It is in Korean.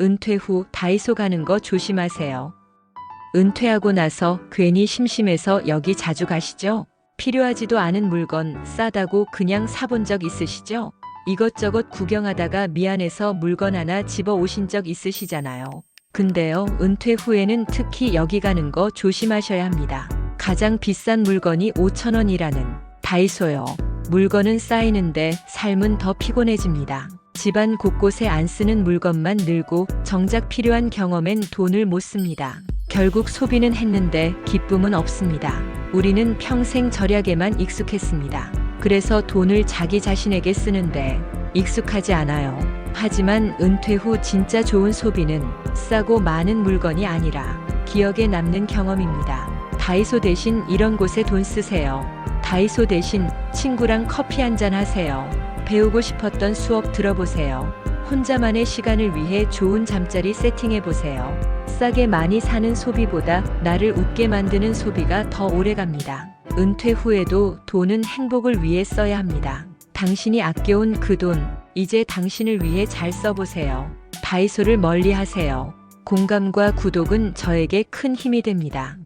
은퇴 후 다이소 가는 거 조심하세요. 은퇴하고 나서 괜히 심심해서 여기 자주 가시죠? 필요하지도 않은 물건 싸다고 그냥 사본 적 있으시죠? 이것저것 구경하다가 미안해서 물건 하나 집어 오신 적 있으시잖아요. 근데요, 은퇴 후에는 특히 여기 가는 거 조심하셔야 합니다. 가장 비싼 물건이 5,000원이라는 다이소요. 물건은 쌓이는데 삶은 더 피곤해집니다. 집안 곳곳에 안 쓰는 물건만 늘고 정작 필요한 경험엔 돈을 못 씁니다. 결국 소비는 했는데 기쁨은 없습니다. 우리는 평생 절약에만 익숙했습니다. 그래서 돈을 자기 자신에게 쓰는데 익숙하지 않아요. 하지만 은퇴 후 진짜 좋은 소비는 싸고 많은 물건이 아니라 기억에 남는 경험입니다. 다이소 대신 이런 곳에 돈 쓰세요. 다이소 대신 친구랑 커피 한 잔 하세요. 배우고 싶었던 수업 들어보세요. 혼자만의 시간을 위해 좋은 잠자리 세팅해 보세요. 싸게 많이 사는 소비보다 나를 웃게 만드는 소비가 더 오래 갑니다. 은퇴 후에도 돈은 행복을 위해 써야 합니다. 당신이 아껴온 그 돈, 이제 당신을 위해 잘 써보세요. 다이소를 멀리 하세요. 공감과 구독은 저에게 큰 힘이 됩니다.